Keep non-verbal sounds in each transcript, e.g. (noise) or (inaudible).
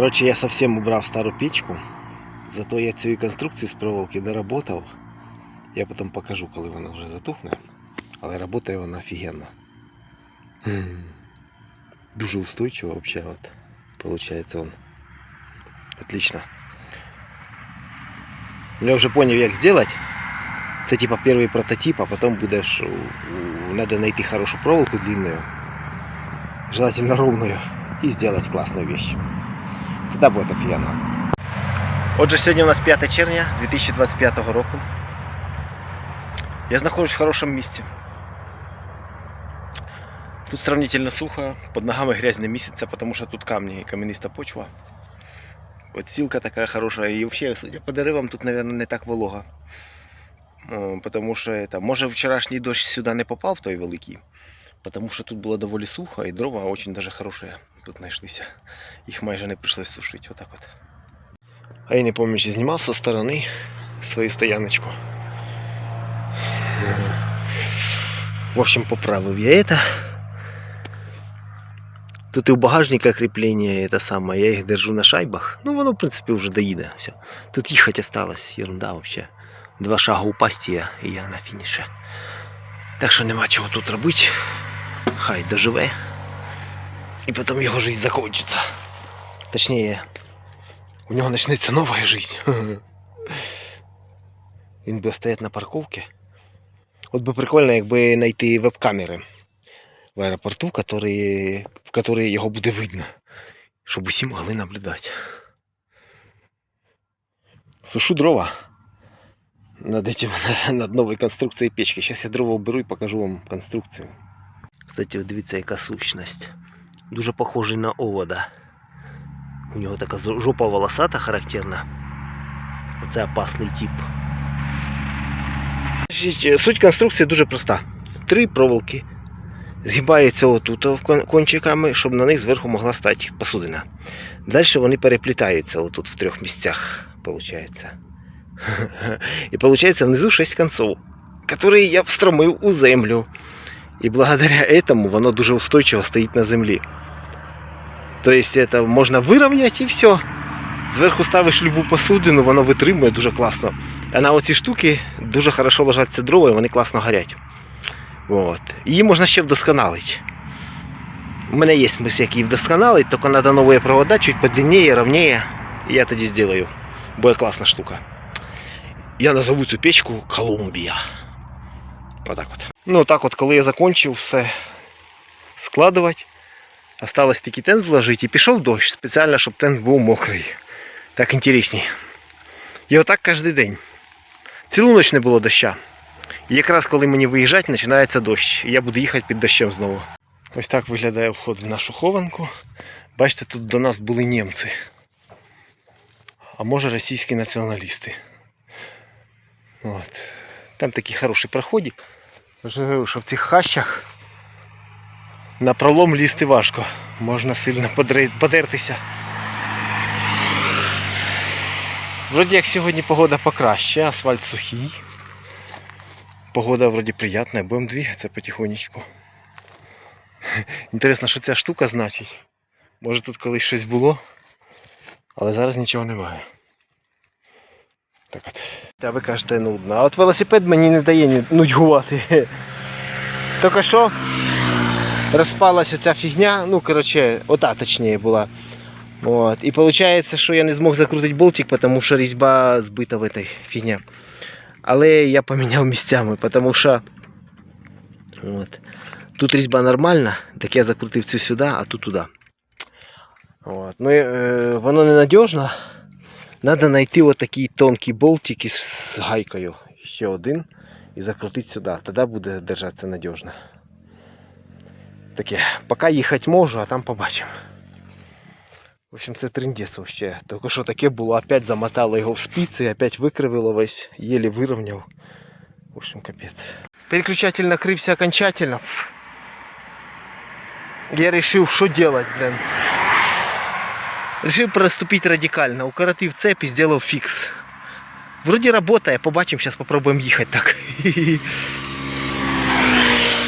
Коротше, я совсем убрав стару печку. Зато я цієї конструкції з проволоки доработав. Я потім покажу, коли вона вже затухне. Але працює вона офігенно. М. Дуже устойчиво вообще вот. Получается он. Отлично. Я вже понял, як зробити. Це типа перший прототип, а потім буде ж, у- надо знайти хорошу проволоку длинную, желательно ровную, і сделать классную вещь. Тоді буде офігенно. Отже, сьогодні у нас 5 червня 2025 року. Я знаходжусь в хорошому місці. Тут сравнительно сухо, под ногами грязь не місяця, потому що тут камні і кам'яниста почва. Подстилка така хороша. І взагалі, судя по деревам, тут, мабуть, не так волога. О, Потому що може вчорашній дощ сюди не попав, той великий. Потому що тут було доволі сухо і дрова очень даже хороші тут знайшлися. Їх майже не прийшлось сушити. Отак от. А я не пам'ятаю, чи знімав со сторони свою стояночку. В общем, поправив я это. Тут и у багажника крепление это самое, я их держу на шайбах. Ну, воно, в принципе, уже доїде. Все. Тут їхати осталось, ерунда вообще. Два шага упасть і я, і я на фініші. Так що нема чого тут робити Хай доживе. І потім його життя закончиться. Точніше, у нього почнеться нова життя. (laughs) Він буде стояти на парковці. От би прикольно, якби знайти веб-камери в аеропорту, которые, в которые його буде видно, щоб усі могли наблюдати. Сушу дрова над, этим, (laughs) над новою конструкцією печки. Зараз я дрова уберу і покажу вам конструкцію. Кстати, дивіться, яка сущність. Дуже похожий на овода. У нього така жопа волосата характерна. Оце опасний тип. Суть конструкції дуже проста. Три проволоки згибаються отут кончиками, щоб на них зверху могла стати посудина. Далі вони переплітаються отут в трьох місцях, виходить. (laughs) І виходить внизу 6 концов, які я встромив у землю. І благодаря этому воно дуже устойчиво стоїть на землі. Тобто это можна вирівняти і все. Зверху ставиш любу посудину, воно витримує дуже класно. А на оці штуки дуже хорошо ложаться дрова і вони класно горять. От. Її можна ще вдосконалити. У мене є смисл, як її вдосконалити, тільки треба нові провода, чуть подлиннее, ровнее. І я тоді зроблю. Буде класна штука. Я назову цю печку Колумбія. Отак от. Ну так от, коли я закончив все складувати, осталось тільки тент зложити і пішов дощ спеціально, щоб тент був мокрий. Так інтересніше. І отак кожен день. Цілу ніч не було доща. І якраз коли мені виїжджати, починається дощ. І я буду їхати під дощем знову. Ось так виглядає вход в нашу хованку. Бачите, тут до нас були німці. А може російські націоналісти. От. Там такий хороший проходик. Говорю, що в цих хащах на пролом лізти важко. Можна сильно подертися. Вроді як сьогодні погода покраще, асфальт сухий. Погода вроді приятна, будемо двигатися потихонечку. Інтересно, що ця штука значить. Може тут колись щось було, але зараз нічого немає. Так от. А ви кажете нудно. От велосипед мені не дає нудьгувати. (laughs) Тільки що розпалася ця фігня, ну коротше, ота точніше була. От. І виходить, що я не змог закрутити болтик, тому що різьба збита в этой фігня. Але я поміняв місцями, тому що от, тут різьба нормальна, так я закрутив цю сюди, а тут туди. От. Ну, е, воно ненадіжно. Треба знайти отакий тонкий болтик із гайкою. Ще один. І закрутити сюди. Тоді буде держатися надіжно. Таке, поки їхати можу, а там побачимо. В общем, це трендець вообще. Тільки що таке було, опять замотало його в спиці, опять викривило весь, єлі вирівняв. В общем, капець. Переключатель накрився окончательно. Я решил, що делать, блин. Решил приступить радикально. Укоротив цепь и сделал фикс. Вроде работает, побачим, сейчас попробуем ехать так. (laughs)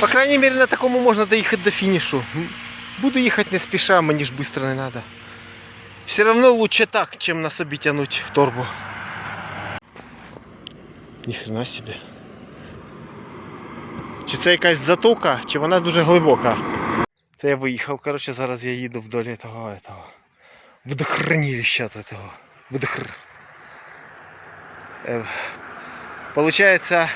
По крайней мере, на такому можна доїхати до фінішу. Буду їхати не спіша, мені ж швидко не треба. Все равно лучше так, чем на собі тянуть торбу. Ніхрена собі. Чи це якась затока, чи вона дуже глибока. Це я виїхав, коротше, зараз я їду вдоль того, этого водохранилища того. Водохр... Е, Получається,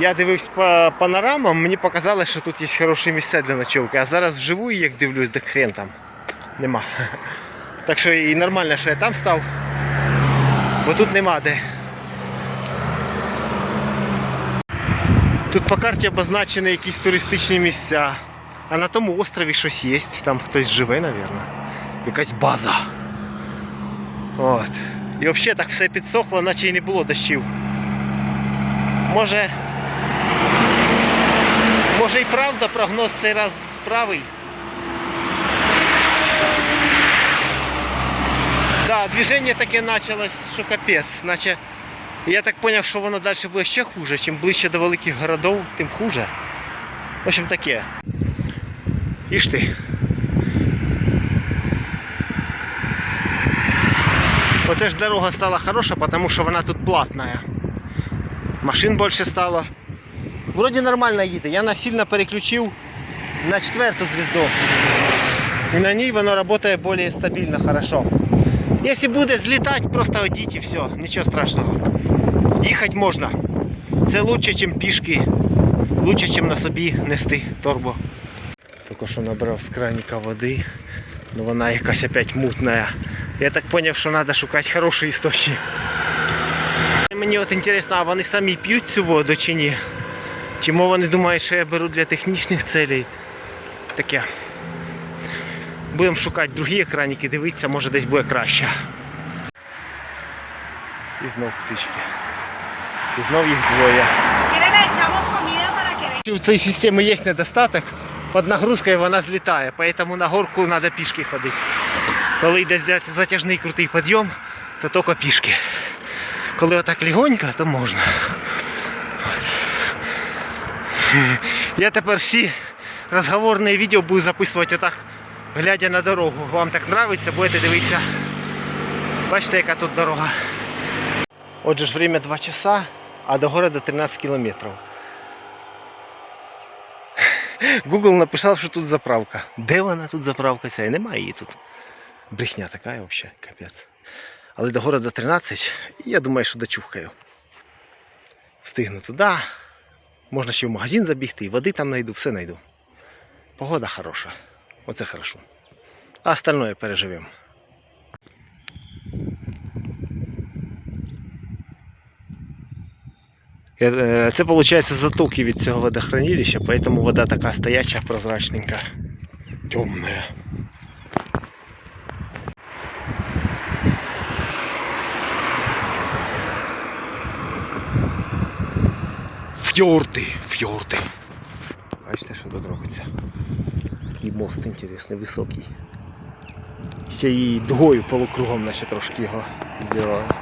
я дивився по панорамам, мені показали, що тут є хороші місця для ночовки, а зараз вживу як дивлюсь, де хрен там. Нема. Так що і нормально, що я там став, бо тут нема де. Тут по карті обозначені якісь туристичні місця. А на тому острові щось є. Там хтось живе, мабуть. Якась база. От. І взагалі так все підсохло, наче й не було дощів. Може. Може і правда прогноз цей раз правий. Да, движение таке почалось, що капець. Наче я так зрозумів, що воно далі буде ще хуже. Чим ближче до великих городів, тим хуже. В общем таке. Іж ти. Оце ж дорога стала хороша, тому що вона тут платна. Машин більше стало. Вроді нормально їде. Я насильно переключив на четверту звезду. І на ній воно працює більш стабільно, хорошо. Якщо буде злітати, просто одіть і все, нічого страшного. Їхати можна. Це краще, ніж пішки, краще, ніж на собі нести торбу. Тільки що набрав з краніка води, але вона якась опять мутна. Я так зрозумів, що треба шукати хороший істочник. Мені от інтересно, а вони самі п'ють цю воду чи ні? Чому вони думають, що я беру для технічних целей? Таке. Будемо шукати другі екраники, дивитися, може десь буде краще. І знов птички. І знов їх двоє. ¿Quiere le echamos comida У цієї системи є недостаток. Під нагрузкою вона злітає, тому на горку треба пішки ходити. Коли йде затяжний крутий підйом, то тільки пішки. Коли отак легонько, то можна. Я тепер всі розговорні відео буду записувати отак, глядя на дорогу. Вам так подобається, будете дивитися. Бачите, яка тут дорога. Отже ж время 2 часа, а до города 13 кілометрів. Google написав, що тут заправка. Де вона тут заправка ця? І немає її тут. Брехня така взагалі, капець. Але до города 13, і я думаю, що дочухаю. Встигну туди. Можна ще в магазин забігти, води там знайду, все знайду. Погода хороша. Оце хорошо. А остальное переживемо. Це виходить затоки від цього водохранилища, поэтому вода така стояча, прозрачненька, темная. Фьорди, фьорди. Бачите, що тут робиться. Такий мост інтересний, високий. Ще і дугою полукругом наче трошки його зробили.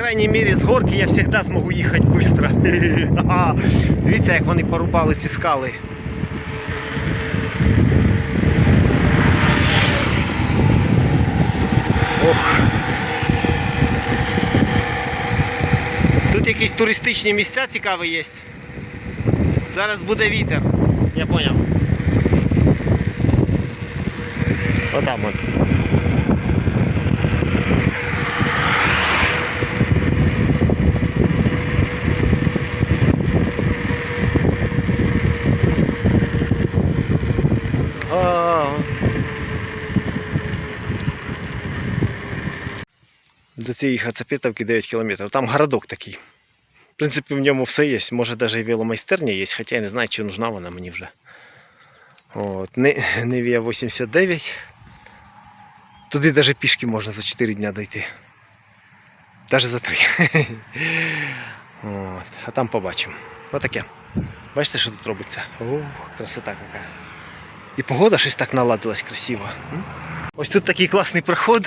Крайній мірі з горки я завжди зможу їхати швидко. (laughs) Дивіться, як вони порубали ці скали. Ох. Тут якісь туристичні місця цікаві є. Зараз буде вітер. Я зрозумів. Отам от. Цієї Хацапетовки 9 кілометрів. Там городок такий. В принципі, в ньому все є. Може навіть і веломайстерня є, хоча я не знаю, чи нужна вона мені вже. От. Невія 89. Туди навіть пішки можна за 4 дня дойти. Навіть за 3. (laughs) От. А там побачимо. Отаке. Бачите, що тут робиться? Ох, красота яка. І погода щось так наладилась красиво. Ось тут такий класний проход.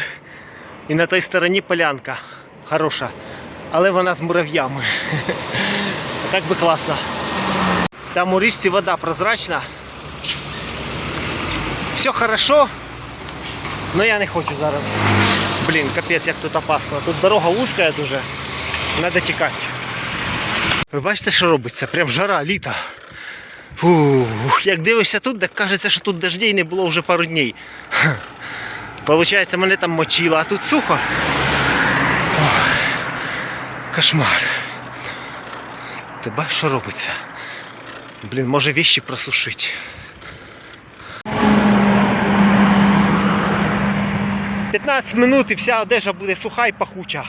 І на той стороні полянка. Хороша. Але вона з мурав'ями. (laughs) Так би класно. Там у річці вода прозрачна. Все хорошо, Ну я не хочу зараз. Блін, капець, як тут опасно. Тут дорога вузька дуже. Треба тікати. Ви бачите, що робиться? Прям жара, літо. Фух, як дивишся тут, так кажеться, що тут дождей не було вже пару днів. Получається, мене там мочило, а тут сухо. Ох, кошмар. Ти бачиш, що робиться? Блін, може вещи просушити. П'ятнадцять минут і вся одежа буде суха і пахуча.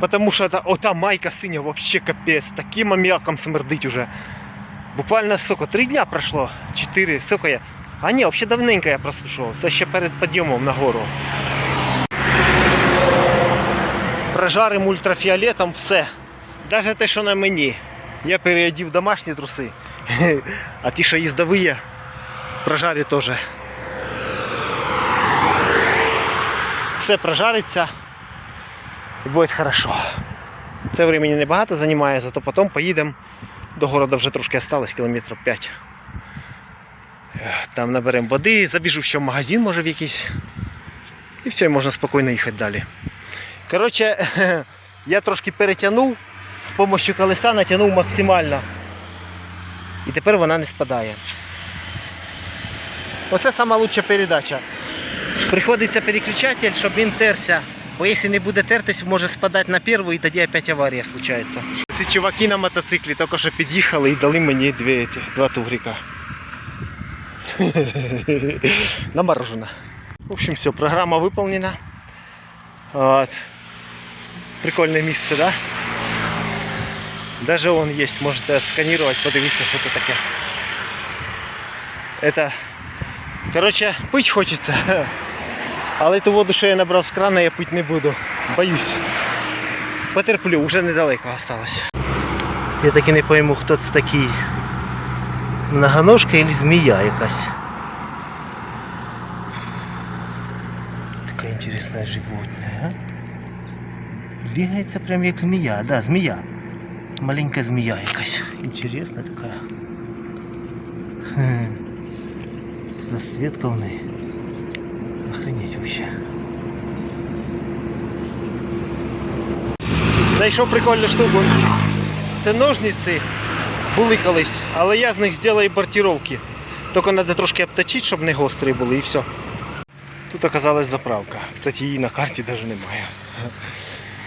Потому що та, ота майка синя вообще капець, таким аміаком смердить уже. Буквально сколько, три дня пройшло, чотири, сколько я. А ні, взагалі давненько я просушував. Це ще перед підйомом на гору. Прожарим ультрафіолетом все. Навіть те, що на мені. Я переодів домашні труси. (laughs) А ті, що їздові, прожарю теж. Все прожариться і буде хорошо. Це времени небагато займає, зато потім поїдемо. До города вже трошки осталось, кілометрів 5. Там наберемо води, забіжу ще в магазин, може в якийсь. І все, можна спокійно їхати далі. Коротше, (laughs) я трошки перетягнув, з допомогою колеса натягнув максимально. І тепер вона не спадає. Оце лучша передача. Приходиться переключатель, щоб він терся. Бо якщо не буде тертись, може спадати на першу і тоді опять аварія случається. Ці чуваки на мотоциклі тільки що під'їхали і дали мені дві, два тугрика. (laughs) на мороженое. В общем, все, программа выполнена. Вот. Прикольное место, да? Даже он есть, можете отсканировать, подивитися, що це таке. Это, короче, пить хочеться. (laughs) Але ту воду, що я набрав з крана, я пити не буду. Боюсь. Потерплю, вже недалеко осталось. Я таки не пойму, хто це такий. Многоножка или змея якась. Такое интересное животное, а? Двигається прям як змея, да, змея. Маленькая змея якась. Интересная такая. Хе. Расцветка в неї. Охренеть вообще. Знайшов прикольну штуку. Це ножниці були колись, але я з них зроблю бортировки. Тільки треба трошки обточити, щоб не гострі були і все. Тут оказалась заправка. Кстати, її на карті навіть немає.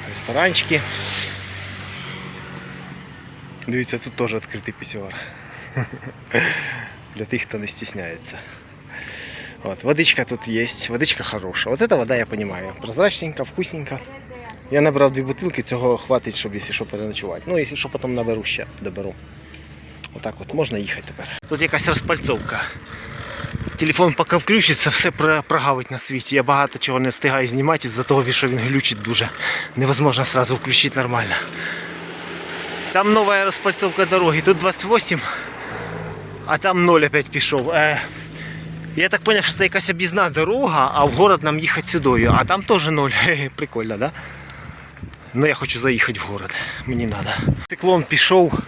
Ресторанчики. Дивіться, тут теж відкритий пісюар. Для тих, хто не стісняється. Вот, водичка тут есть, водичка хорошая. Вот эта вода я понимаю. Прозрачненька, вкусненька. Я набрав дві бутилки, цього хватить, щоб якщо що переночувати. Ну, якщо що, потім наберу ще, доберу. Отак от можна їхати тепер. Тут якась розпальцовка. Телефон поки включиться, все прогавить на світі. Я багато чого не встигаю знімати із-за того, що він глючить дуже. Невозможно сразу включити нормально. Там нова розпальцовка дороги. Тут 28, а там 0 опять пішов. Е, я так зрозумів, що це якась об'їзна дорога, а в город нам їхати сюдою. А там теж ноль. Хе-хе, (laughs) Прикольно, да? Ну я хочу заїхати в город. Мені треба. Циклон пішов.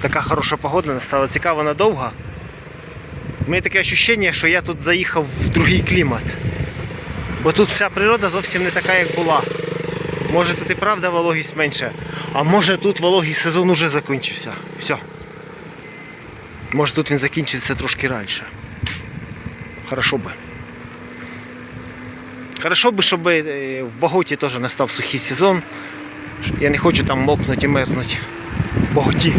Така хороша погода настала. Цікаво надовго. У мене таке відчуття, що я тут заїхав в другий клімат. Бо тут вся природа зовсім не така, як була. Може тут і правда вологість менше. А може тут вологий сезон уже закінчився. Все. Може тут він закінчиться трошки раніше. Хорошо би. Хорошо би, щоб е, в Боготі теж настав сухий сезон. Я не хочу там мокнути і мерзнути. Боготі.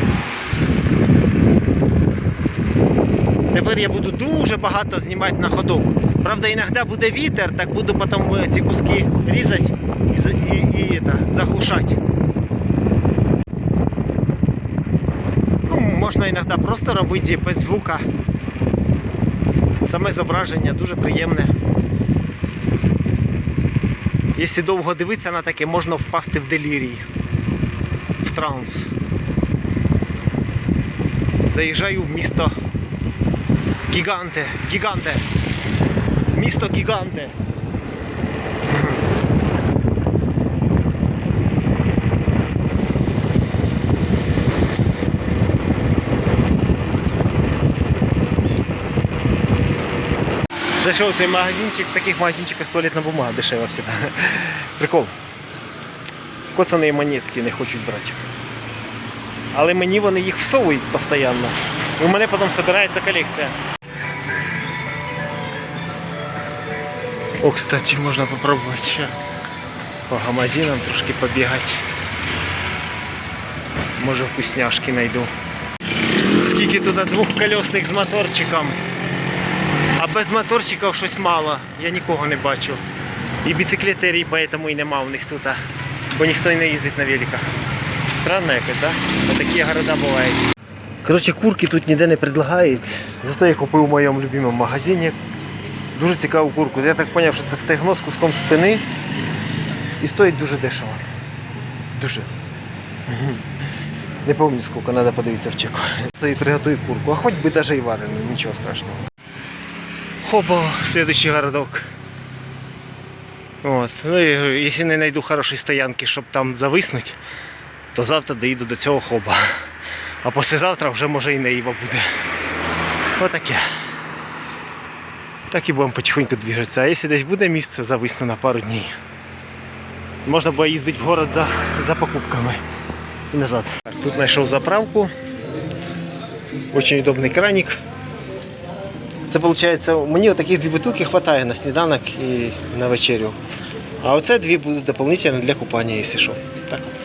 Тепер я буду дуже багато знімати на ходу. Правда, іноді буде вітер, так буду потім е, ці куски різати і, і, і, это, заглушати. Ну, можна іноді просто робити без звука. Саме зображення дуже приємне. Якщо довго дивитися на таке, можна впасти в делірій, в транс. Заїжджаю в місто Гіганте, Гіганте. Місто Гіганте. Зайшов в цей магазинчик, в таких магазинчиках туалетна бумага дешева всегда. (laughs) Прикол. Коцані монетки не хочуть брати. Але мені вони їх всовують постійно. І у мене потім збирається колекція. О, кстати, можна попробувати ще по магазинам трошки побігати. Може вкусняшки знайду. Скільки туди двохкольосних з моторчиком. А без моторчиків щось мало. Я нікого не бачу. І біциклетерій поэтому і нема у них тут. Бо ніхто не їздить на великах. Странно якось, так? Да? Такі города бувають. Коротше, курки тут ніде не предлагають. Зато я купив в моєму любимому магазині. Дуже цікаву курку. Я так зрозумів, що це стегно з куском спини. І стоїть дуже дешево. Дуже. Не пам'ятаю, скільки, треба подивитися в чеку. Це і приготую курку, а хоч би навіть і варену, нічого страшного. Хопа, следующий городок. От. Ну і говорю, якщо не знайду хорошої стоянки, щоб там зависнути, то завтра доїду до цього хоба. А післязавтра вже може і наїва буде. Отаке. Так і будемо потихоньку двигатися. А якщо десь буде місце, зависну на пару днів. Можна буде їздити в город за, за покупками і назад. Тут знайшов заправку. Очень удобний краник. Це виходить, мені таких дві бутилки вистачає на сніданок і на вечерю. А оце дві будуть дополнительно для купання, якщо що. Так от.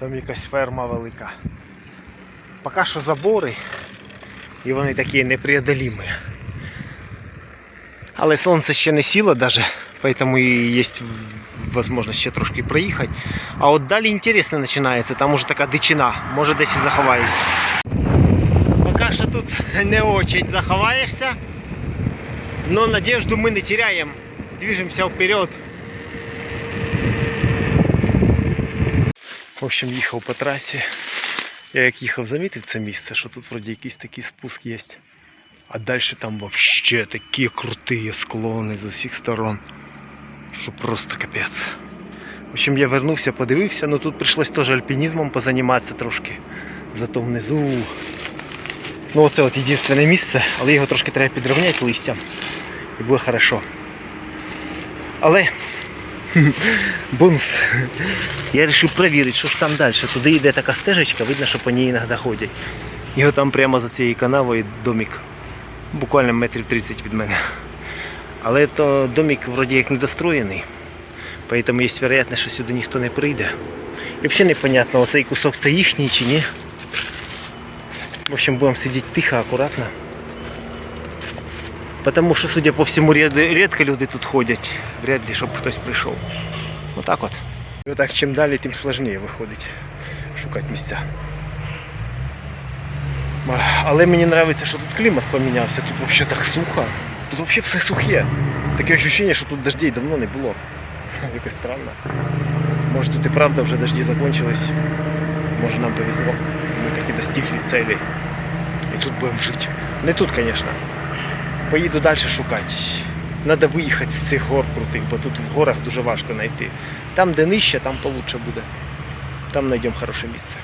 Там якась ферма велика. Поки що забори, і вони такі непреодолімі. Але сонце ще не сіло даже, поэтому і є можливість ще трошки проїхати. А от далі інтересно починається, там уже така дичина, може десь і заховаюсь. Тут не очень заховаєшся, но надежду ми не теряємо, движемося вперед. В общем, їхав по трасі. Я як їхав, замітив це місце, що тут вроді якийсь такий спуск є. А далі там вообще такі круті склони з усіх сторон. Що просто капець. В общем, я вернувся, подивився, але тут прийшлось теж альпінізмом позаніматися трошки. Зато внизу. Ну оце от єдине місце, але його трошки треба підрівняти листям. І буде хорошо. Але (laughs) бонус. Я вирішив перевірити, що ж там далі. Туди йде така стежечка, видно, що по ній іноді ходять. І там прямо за цією канавою домик. Буквально метрів 30 від мене. Але то домик вроді як недостроєний. Поэтому є вероятність, що сюди ніхто не прийде. І взагалі непонятно, оцей кусок це їхній чи ні. В общем, будемо сидіти тихо, акуратно. Потому що, судя по всьому, ряд- рідко люди тут ходять. Вряд ли, щоб хтось прийшов. Отак от. І отак, чим далі, тим складніше виходить шукати місця. А, Але мені подобається, що тут клімат помінявся. Тут взагалі так сухо. Тут взагалі все сухе. Таке відчуття, що тут дождей давно не було. Якось (laughs) странно. Може тут і правда вже дожді закончились. Може нам повезло. Ми таки достигли цілі. Тут будемо жити. Не тут, звісно. Поїду далі шукати. Треба виїхати з цих гор крутих, бо тут в горах дуже важко знайти. Там, де нижче, там получше буде. Там знайдемо хороше місце.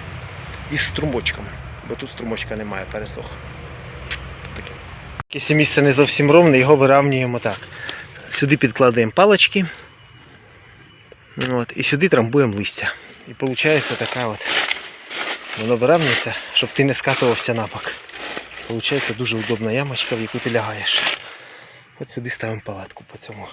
І з струмочками. Бо тут струмочка немає, пересох. Якщо місце не зовсім ровне, його вирівнюємо так. Сюди підкладаємо палички. От, і сюди трамбуємо листя. І виходить така от. Воно вирівнюється, щоб ти не скатувався на бок. Получається дуже удобна ямочка, в яку ти лягаєш. От сюди ставимо палатку по цьому.